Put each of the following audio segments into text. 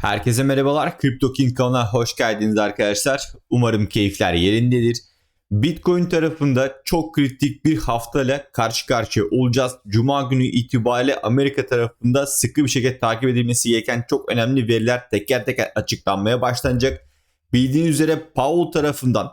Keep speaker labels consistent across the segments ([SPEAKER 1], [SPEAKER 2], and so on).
[SPEAKER 1] Herkese merhabalar. Crypto King kanalına hoş geldiniz arkadaşlar. Umarım keyifler yerindedir. Bitcoin tarafında çok kritik bir haftayla karşı karşıya olacağız. Cuma günü itibariyle Amerika tarafında sıkı bir şekilde takip edilmesi gereken çok önemli veriler teker teker açıklanmaya başlanacak. Bildiğiniz üzere Powell tarafından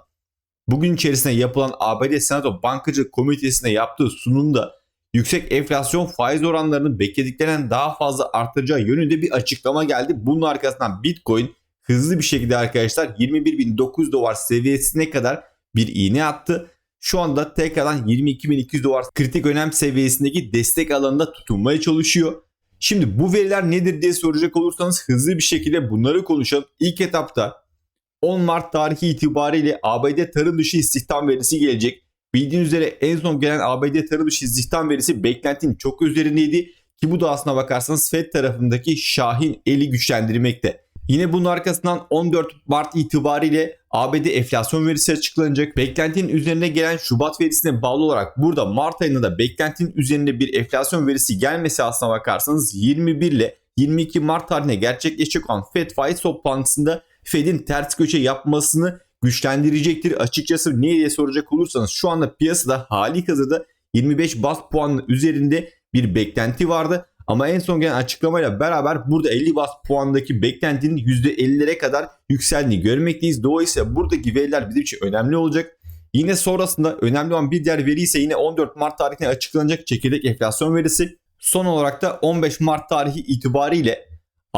[SPEAKER 1] bugün içerisinde yapılan ABD Senato Bankacılık Komitesi'ne yaptığı sunumda yüksek enflasyon faiz oranlarının beklediklerinden daha fazla artacağı yönünde bir açıklama geldi. Bunun arkasından Bitcoin hızlı bir şekilde arkadaşlar 21.900 dolar seviyesine kadar bir iğne attı. Şu anda tekrardan 22.200 dolar kritik önem seviyesindeki destek alanında tutunmaya çalışıyor. Şimdi bu veriler nedir diye soracak olursanız hızlı bir şekilde bunları konuşalım. İlk etapta 10 Mart tarihi itibariyle ABD tarım dışı istihdam verisi gelecek. Bildiğiniz üzere en son gelen ABD tarım dışı istihdam verisi beklentinin çok üzerindeydi. Ki bu da aslına bakarsanız Fed tarafındaki Şahin eli güçlendirmekte. Yine bunun arkasından 14 Mart itibariyle ABD enflasyon verisi açıklanacak. Beklentinin üzerine gelen Şubat verisine bağlı olarak burada Mart ayında da beklentinin üzerinde bir enflasyon verisi gelmesi aslına bakarsanız 21 ile 22 Mart tarihine gerçekleşecek olan Fed faiz toplantısında Fed'in ters köşe yapmasını güçlendirecektir. Açıkçası niye diye soracak olursanız şu anda piyasada hali hazırda 25 bas puanın üzerinde bir beklenti vardı. Ama en son gelen açıklamayla beraber burada 50 bas puandaki beklentinin %50'lere kadar yükseldiğini görmekteyiz. Dolayısıyla buradaki veriler bizim için önemli olacak. Yine sonrasında önemli olan bir diğer veri ise yine 14 Mart tarihine açıklanacak çekirdek enflasyon verisi. Son olarak da 15 Mart tarihi itibariyle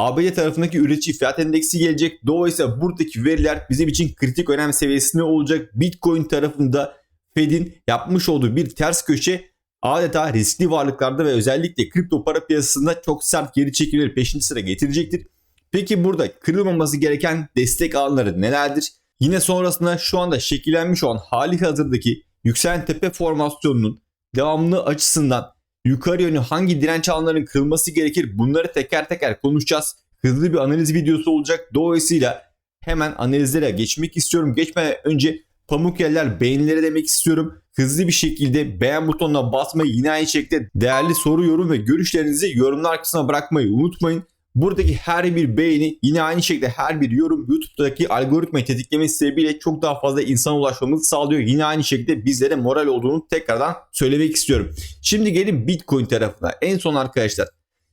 [SPEAKER 1] ABD tarafındaki üretici fiyat endeksi gelecek. Dolayısıyla buradaki veriler bizim için kritik önem seviyesinde olacak. Bitcoin tarafında Fed'in yapmış olduğu bir ters köşe adeta riskli varlıklarda ve özellikle kripto para piyasasında çok sert geri çekimleri peşinci sıra getirecektir. Peki burada kırılmaması gereken destek alanları nelerdir? Yine sonrasında şu anda şekillenmiş olan hali hazırdaki yükselen tepe formasyonunun devamlı açısından yukarı yönlü hangi direnç alanlarının kırılması gerekir bunları teker teker konuşacağız. Hızlı bir analiz videosu olacak. Dolayısıyla hemen analizlere geçmek istiyorum. Geçmeden önce pamuk yerler beğenilere demek istiyorum. Hızlı bir şekilde beğen butonuna basmayı yine aynı şekilde değerli soru yorum ve görüşlerinizi yorumlar kısmına bırakmayı unutmayın. Buradaki her bir beğeni yine aynı şekilde her bir yorum YouTube'daki algoritmayı tetiklemesi sebebiyle çok daha fazla insana ulaşmamızı sağlıyor. Yine aynı şekilde bizlere moral olduğunu tekrardan söylemek istiyorum. Şimdi gelin Bitcoin tarafına. En son arkadaşlar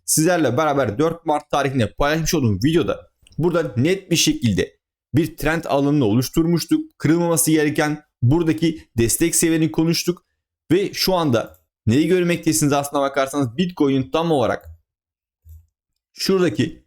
[SPEAKER 1] sizlerle beraber 4 Mart tarihinde paylaşmış olduğum videoda burada net bir şekilde bir trend alanını oluşturmuştuk. Kırılmaması gereken buradaki destek seviyeni konuştuk ve şu anda neyi görmektesiniz aslına bakarsanız Bitcoin'in tam olarak şuradaki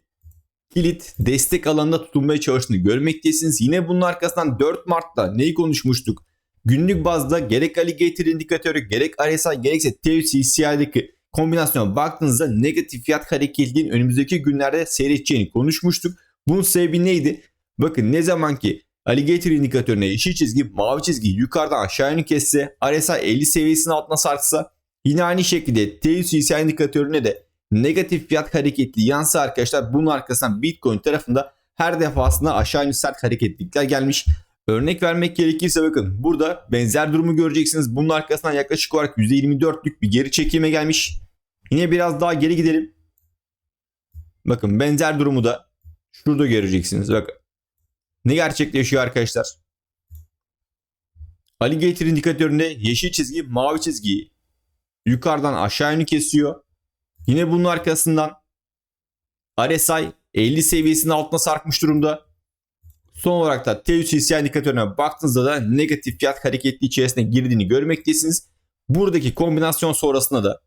[SPEAKER 1] kilit destek alanında tutunmaya çalıştığını görmektesiniz. Yine bunun arkasından 4 Mart'ta neyi konuşmuştuk? Günlük bazda gerek Alligator indikatörü gerek RSI gerekse TCCI'deki kombinasyona baktığınızda negatif fiyat hareketliliğin önümüzdeki günlerde seyredeceğini konuşmuştuk. Bunun sebebi neydi? Bakın ne zaman ki Alligator indikatörüne yeşil çizgi, mavi çizgi yukarıdan aşağı yönlü kesse, RSI 50 seviyesinin altına sarksa yine aynı şekilde TCCI indikatörüne de negatif fiyat hareketli yansı arkadaşlar bunun arkasından Bitcoin tarafında her defasında aşağı yönlü sert hareketlilikler gelmiş. Örnek vermek gerekirse bakın burada benzer durumu göreceksiniz. Bunun arkasından yaklaşık olarak %24'lük bir geri çekilme gelmiş. Yine biraz daha geri gidelim. Bakın benzer durumu da şurada göreceksiniz. Bakın. Ne gerçekleşiyor arkadaşlar? Alligator indikatöründe yeşil çizgi mavi çizgiyi yukarıdan aşağı yönlü kesiyor. Yine bunun arkasından RSI 50 seviyesinin altına sarkmış durumda. Son olarak da T3 indikatörüne baktığınızda da negatif fiyat hareketli içerisine girdiğini görmektesiniz. Buradaki kombinasyon sonrasında da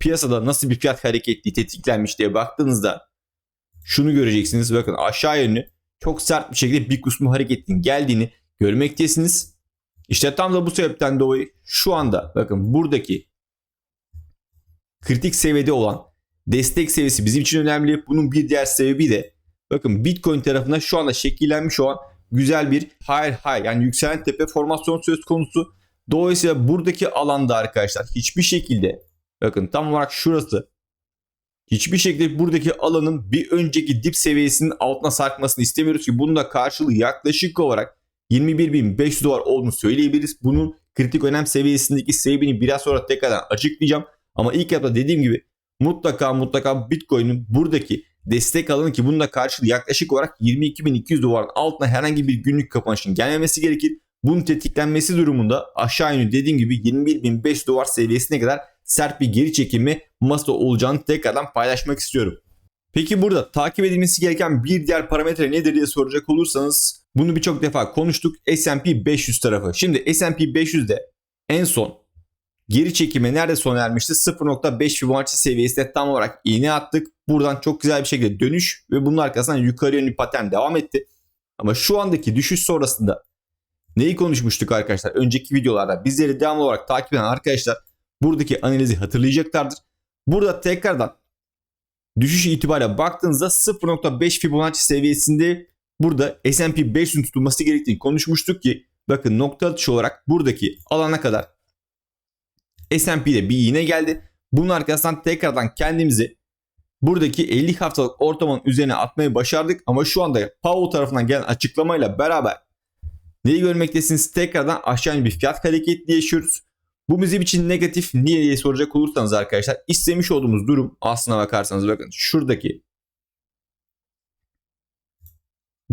[SPEAKER 1] piyasada nasıl bir fiyat hareketli tetiklenmiş diye baktığınızda şunu göreceksiniz. Bakın aşağı yönlü çok sert bir şekilde bir kısmı hareketin geldiğini görmektesiniz. İşte tam da bu sebepten dolayı şu anda bakın buradaki kritik seviyede olan destek seviyesi bizim için önemli. Bunun bir diğer sebebi de bakın Bitcoin tarafında şu anda şekillenmiş olan güzel bir higher high yani yükselen tepe formasyon söz konusu. Dolayısıyla buradaki alanda arkadaşlar hiçbir şekilde bakın tam olarak şurası hiçbir şekilde buradaki alanın bir önceki dip seviyesinin altına sarkmasını istemiyoruz ki bunun da karşılığı yaklaşık olarak 21.500 dolar olduğunu söyleyebiliriz. Bunun kritik önem seviyesindeki sebebini biraz sonra tekrardan açıklayacağım. Ama ilk etapta dediğim gibi mutlaka mutlaka Bitcoin'in buradaki destek alanı ki bunun da karşılığı yaklaşık olarak 22.200 doların altına herhangi bir günlük kapanışın gelmemesi gerekir. Bunun tetiklenmesi durumunda aşağı yönlü dediğim gibi 21.500 dolar seviyesine kadar sert bir geri çekimi masa olacağını tekrardan paylaşmak istiyorum. Peki burada takip edilmesi gereken bir diğer parametre nedir diye soracak olursanız bunu birçok defa konuştuk S&P 500 tarafı. Şimdi S&P 500'de en son geri çekime nerede sona ermişti? 0.5 Fibonacci seviyesinde tam olarak iğne attık. Buradan çok güzel bir şekilde dönüş ve bunun arkasından yukarı yönlü patern devam etti. Ama şu andaki düşüş sonrasında neyi konuşmuştuk arkadaşlar? Önceki videolarda bizleri devamlı olarak takip eden arkadaşlar buradaki analizi hatırlayacaklardır. Burada tekrardan düşüş itibariyle baktığınızda 0.5 Fibonacci seviyesinde burada S&P 500'ün tutulması gerektiğini konuşmuştuk ki bakın nokta atışı olarak buradaki alana kadar S&P'de bir iğne geldi. Bunun arkasından tekrardan kendimizi buradaki 50 haftalık ortamın üzerine atmayı başardık ama şu anda Powell tarafından gelen açıklamayla beraber neyi görmektesiniz? Tekrardan aşağı bir fiyat hareketli yaşıyoruz. Bu bizim için negatif niye diye soracak olursanız arkadaşlar istemiş olduğumuz durum aslına bakarsanız bakın şuradaki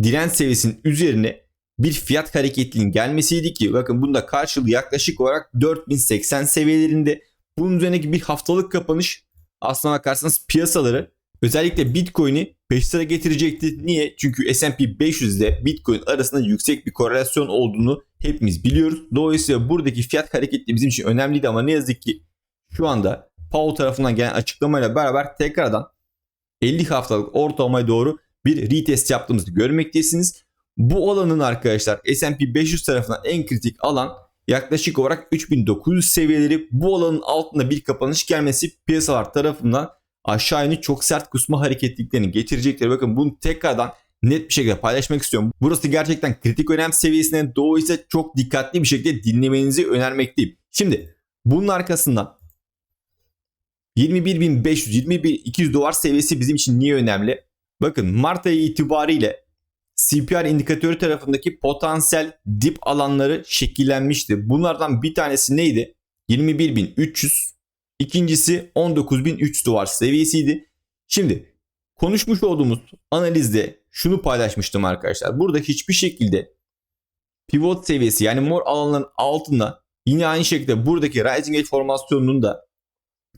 [SPEAKER 1] direnç seviyesinin üzerine bir fiyat hareketliliğinin gelmesiydi ki bakın bunda karşılığı yaklaşık olarak 4080 seviyelerinde. Bunun üzerindeki bir haftalık kapanış aslına bakarsanız piyasaları özellikle Bitcoin'i 5 lira getirecekti. Niye? Çünkü S&P 500 ile Bitcoin arasında yüksek bir korelasyon olduğunu hepimiz biliyoruz. Dolayısıyla buradaki fiyat hareketli bizim için önemliydi ama ne yazık ki şu anda Powell tarafından gelen açıklamayla beraber tekrardan 50 haftalık ortalamaya doğru bir retest yaptığımızı görmektesiniz. Bu alanın arkadaşlar S&P 500 tarafından en kritik alan yaklaşık olarak 3900 seviyeleri. Bu alanın altında bir kapanış gelmesi piyasalar tarafından aşağı yönlü çok sert kusma hareketliliklerini getirecekler. Bakın bunu tekrardan net bir şekilde paylaşmak istiyorum. Burası gerçekten kritik önem seviyesine dolayısıyla çok dikkatli bir şekilde dinlemenizi önermekteyim. Şimdi bunun arkasından 21.500-21.200 dolar seviyesi bizim için niye önemli? Bakın Mart ayı itibariyle CPR indikatörü tarafındaki potansiyel dip alanları şekillenmişti. Bunlardan bir tanesi neydi? 21.300. İkincisi 19.300 dolar seviyesiydi. Şimdi konuşmuş olduğumuz analizde şunu paylaşmıştım arkadaşlar. Burada hiçbir şekilde pivot seviyesi yani mor alanların altında yine aynı şekilde buradaki rising edge formasyonunun da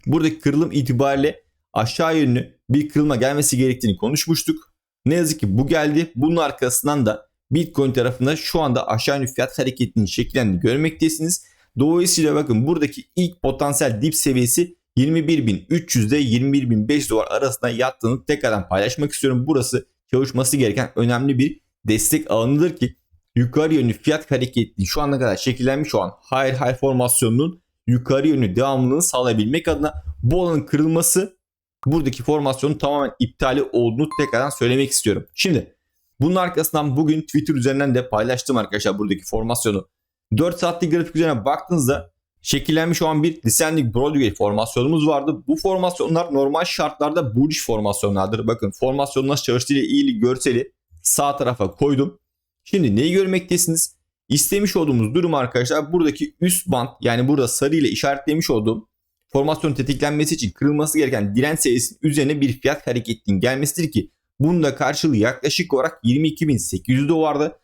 [SPEAKER 1] buradaki kırılım itibariyle aşağı yönlü bir kırılma gelmesi gerektiğini konuşmuştuk. Ne yazık ki bu geldi. Bunun arkasından da Bitcoin tarafında şu anda aşağı yönlü fiyat hareketinin şekillendiğini görmektesiniz. Dolayısıyla bakın buradaki ilk potansiyel dip seviyesi 21.300 ile 21.500 dolar arasında yattığını tekrardan paylaşmak istiyorum. Burası çalışması gereken önemli bir destek alanıdır ki yukarı yönlü fiyat hareketli şu ana kadar şekillenmiş olan high high formasyonunun yukarı yönlü devamlılığını sağlayabilmek adına bu alanın kırılması buradaki formasyonun tamamen iptali olduğunu tekrardan söylemek istiyorum. Şimdi bunun arkasından bugün Twitter üzerinden de paylaştım arkadaşlar buradaki formasyonu. 4 saatlik grafik üzerine baktığınızda şekillenmiş olan bir descending Broadway formasyonumuz vardı. Bu formasyonlar normal şartlarda bullish formasyonlardır. Bakın formasyonun nasıl çalıştığıyla ilgili görseli sağ tarafa koydum. Şimdi neyi görmektesiniz? İstemiş olduğumuz durum arkadaşlar buradaki üst band yani burada sarı ile işaretlemiş olduğum formasyon tetiklenmesi için kırılması gereken direnç seviyesinin üzerine bir fiyat hareketliğinin gelmesidir ki bunun karşılığı yaklaşık olarak 22.800 dolardı.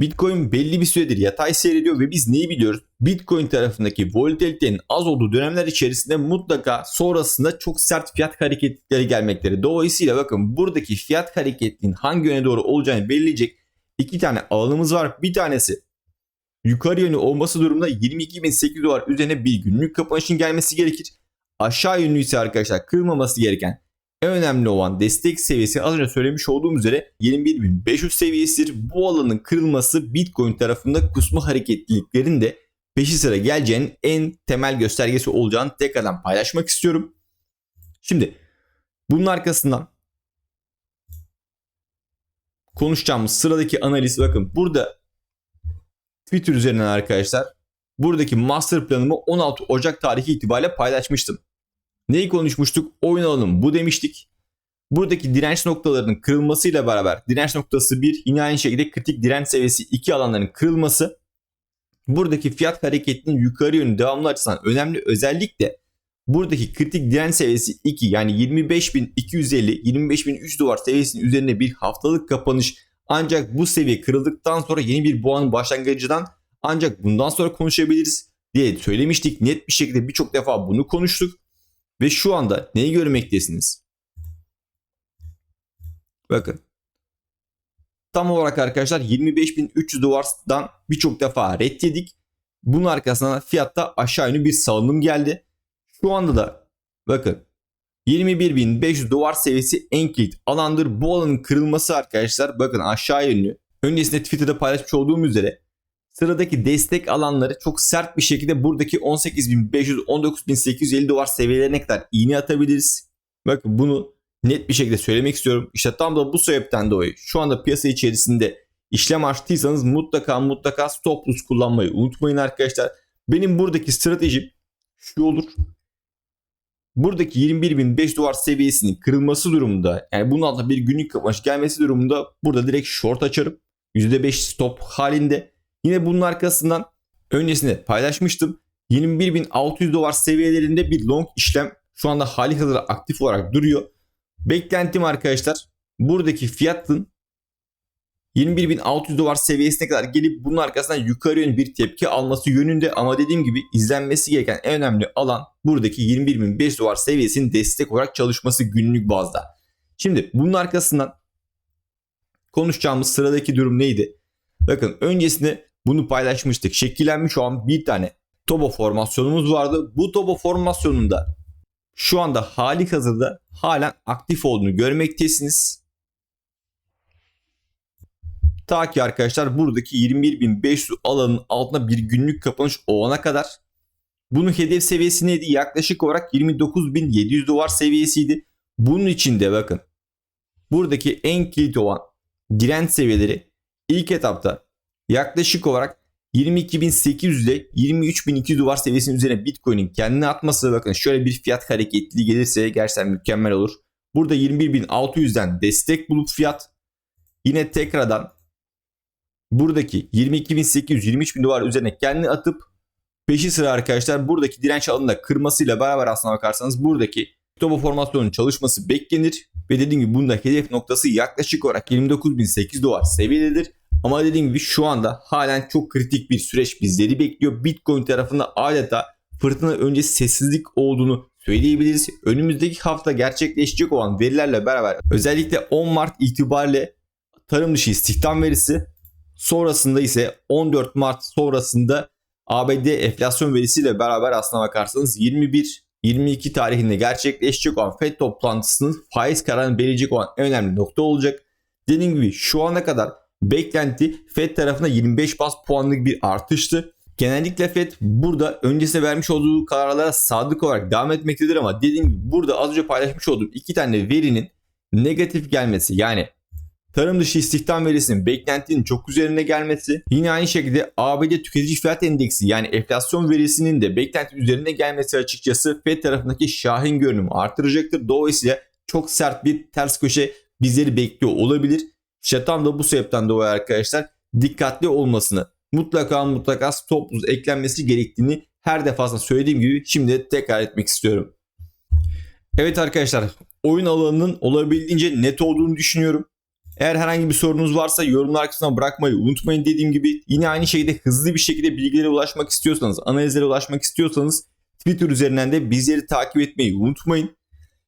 [SPEAKER 1] Bitcoin belli bir süredir yatay seyrediyor ve biz neyi biliyoruz? Bitcoin tarafındaki volatilitenin az olduğu dönemler içerisinde mutlaka sonrasında çok sert fiyat hareketleri gelmekleri. Dolayısıyla bakın buradaki fiyat hareketliğinin hangi yöne doğru olacağını belirleyecek iki tane alanımız var. Bir tanesi yukarı yönlü olması durumunda 22.800 dolar üzerine bir günlük kapanışın gelmesi gerekir. Aşağı yönlü ise arkadaşlar kırılmaması gereken en önemli olan destek seviyesi az önce söylemiş olduğum üzere 21.500 seviyesidir. Bu alanın kırılması Bitcoin tarafında kusma hareketliliklerin de peşi sıra geleceğinin en temel göstergesi olacağını tekrardan paylaşmak istiyorum. Şimdi bunun arkasından konuşacağımız sıradaki analiz bakın burada Twitter üzerinden arkadaşlar buradaki master planımı 16 Ocak tarihi itibariyle paylaşmıştım. Neyi konuşmuştuk? Oyun alalım bu demiştik. Buradaki direnç noktalarının kırılmasıyla beraber direnç noktası 1 yine aynı şekilde kritik direnç seviyesi 2 alanların kırılması buradaki fiyat hareketinin yukarı yönlü devamlı açısından önemli özellikle buradaki kritik direnç seviyesi 2 yani 25.250 25.300 dolar seviyesinin üzerine bir haftalık kapanış ancak bu seviye kırıldıktan sonra yeni bir boğanın başlangıcından ancak bundan sonra konuşabiliriz diye söylemiştik. Net bir şekilde birçok defa bunu konuştuk. Ve şu anda neyi görmektesiniz? Bakın. Tam olarak arkadaşlar 25.300 dolardan birçok defa reddedik. Bunun arkasından fiyatta aşağı yönlü bir salınım geldi. Şu anda da bakın 21.500 dolar seviyesi en kilit alandır. Bu alanın kırılması arkadaşlar bakın aşağı yönlü. Öncesinde Twitter'da paylaşmış olduğum üzere sıradaki destek alanları çok sert bir şekilde buradaki 18.500 19.850 dolar seviyelerine kadar iğne atabiliriz. Bakın bunu net bir şekilde söylemek istiyorum. İşte tam da bu sebepten dolayı şu anda piyasa içerisinde işlem açtıysanız mutlaka mutlaka stop loss kullanmayı unutmayın arkadaşlar. Benim buradaki stratejim şu olur. Buradaki 21.500 dolar seviyesinin kırılması durumunda yani bunun altında bir günlük kapanış gelmesi durumunda burada direkt short açarım. %5 stop halinde. Yine bunun arkasından öncesinde paylaşmıştım. 21.600 dolar seviyelerinde bir long işlem şu anda hali hazırda aktif olarak duruyor. Beklentim arkadaşlar buradaki fiyatın 21.600 dolar seviyesine kadar gelip bunun arkasından yukarı yönlü bir tepki alması yönünde ama dediğim gibi izlenmesi gereken en önemli alan buradaki 21.500 dolar seviyesinin destek olarak çalışması günlük bazda. Şimdi bunun arkasından konuşacağımız sıradaki durum neydi? Bakın öncesinde bunu paylaşmıştık. Şekillenmiş olan bir tane Tobo formasyonumuz vardı. Bu Tobo formasyonunda şu anda hali hazırda halen aktif olduğunu görmektesiniz. Ta ki arkadaşlar buradaki 21.500 alanın altında bir günlük kapanış olana kadar. Bunun hedef seviyesi neydi? Yaklaşık olarak 29.700 dolar seviyesiydi. Bunun içinde bakın buradaki en kilit olan direnç seviyeleri ilk etapta yaklaşık olarak 22.800 ile 23.200 dolar seviyesinin üzerine Bitcoin'in kendini atması bakın şöyle bir fiyat hareketliliği gelirse gerçekten mükemmel olur. Burada 21.600'den destek bulup fiyat yine tekrardan buradaki 22.800-23.000 dolar üzerine kendini atıp peşi sıra arkadaşlar buradaki direnç alanında kırmasıyla beraber aslına bakarsanız buradaki Tobo formasyonun çalışması beklenir ve dediğim gibi bunda hedef noktası yaklaşık olarak 29.800 dolar seviyededir. Ama dediğim gibi şu anda halen çok kritik bir süreç bizleri bekliyor. Bitcoin tarafında adeta fırtına öncesi sessizlik olduğunu söyleyebiliriz. Önümüzdeki hafta gerçekleşecek olan verilerle beraber özellikle 10 Mart itibariyle tarım dışı istihdam verisi sonrasında ise 14 Mart sonrasında ABD enflasyon verisiyle beraber aslına bakarsanız 21 22 tarihinde gerçekleşecek olan FED toplantısının faiz kararını belirleyecek olan en önemli nokta olacak. Dediğim gibi şu ana kadar beklenti FED tarafında 25 bas puanlık bir artıştı. Genellikle FED burada öncesinde vermiş olduğu kararlara sadık olarak devam etmektedir ama dediğim gibi burada az önce paylaşmış olduğum iki tane verinin negatif gelmesi yani tarım dışı istihdam verisinin beklentinin çok üzerine gelmesi yine aynı şekilde ABD tüketici fiyat endeksi yani enflasyon verisinin de beklenti üzerine gelmesi açıkçası FED tarafındaki şahin görünümü artıracaktır. Dolayısıyla çok sert bir ters köşe bizleri bekliyor olabilir. İşte tam da bu sebepten dolayı arkadaşlar dikkatli olmasını mutlaka mutlaka stop loss eklenmesi gerektiğini her defasında söylediğim gibi şimdi tekrar etmek istiyorum. Evet arkadaşlar oyun alanının olabildiğince net olduğunu düşünüyorum. Eğer herhangi bir sorunuz varsa yorumlar kısmına bırakmayı unutmayın dediğim gibi. Yine aynı şekilde hızlı bir şekilde bilgilere ulaşmak istiyorsanız, analizlere ulaşmak istiyorsanız Twitter üzerinden de bizleri takip etmeyi unutmayın.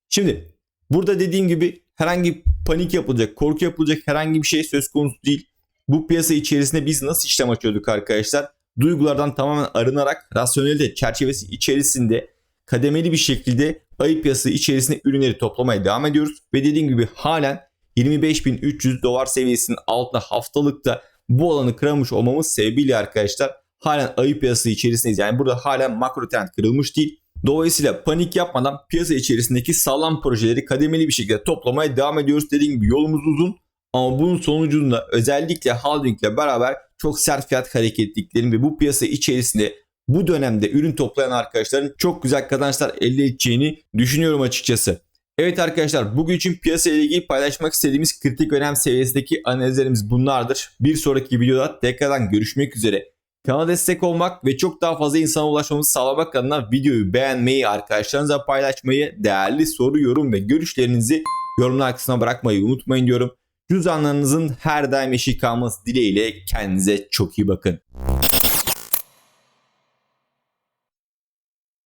[SPEAKER 1] Şimdi burada dediğim gibi herhangi panik yapılacak, korku yapılacak herhangi bir şey söz konusu değil. Bu piyasa içerisinde biz nasıl işlem açıyorduk arkadaşlar? Duygulardan tamamen arınarak rasyonelite çerçevesi içerisinde kademeli bir şekilde ayı piyasası içerisinde ürünleri toplamaya devam ediyoruz. Ve dediğim gibi halen 25.300 dolar seviyesinin altında haftalıkta bu alanı kırılmış olmamız sebebiyle arkadaşlar halen ayı piyasası içerisindeyiz. Yani burada halen makro trend kırılmış değil. Dolayısıyla panik yapmadan piyasa içerisindeki sağlam projeleri kademeli bir şekilde toplamaya devam ediyoruz. Dediğim gibi yolumuz uzun ama bunun sonucunda özellikle Holding ile beraber çok sert fiyat hareketliklerin ve bu piyasa içerisinde bu dönemde ürün toplayan arkadaşların çok güzel kazançlar elde edeceğini düşünüyorum açıkçası. Evet arkadaşlar bugün için piyasa ile ilgili paylaşmak istediğimiz kritik önem seviyesindeki analizlerimiz bunlardır. Bir sonraki videoda tekrardan görüşmek üzere. Kanala destek olmak ve çok daha fazla insana ulaşmamızı sağlamak adına videoyu beğenmeyi, arkadaşlarınızla paylaşmayı, değerli soru, yorum ve görüşlerinizi yorumlar kısmına bırakmayı unutmayın diyorum. Cüzdanlarınızın her daim eşik kalması dileğiyle kendinize çok iyi bakın.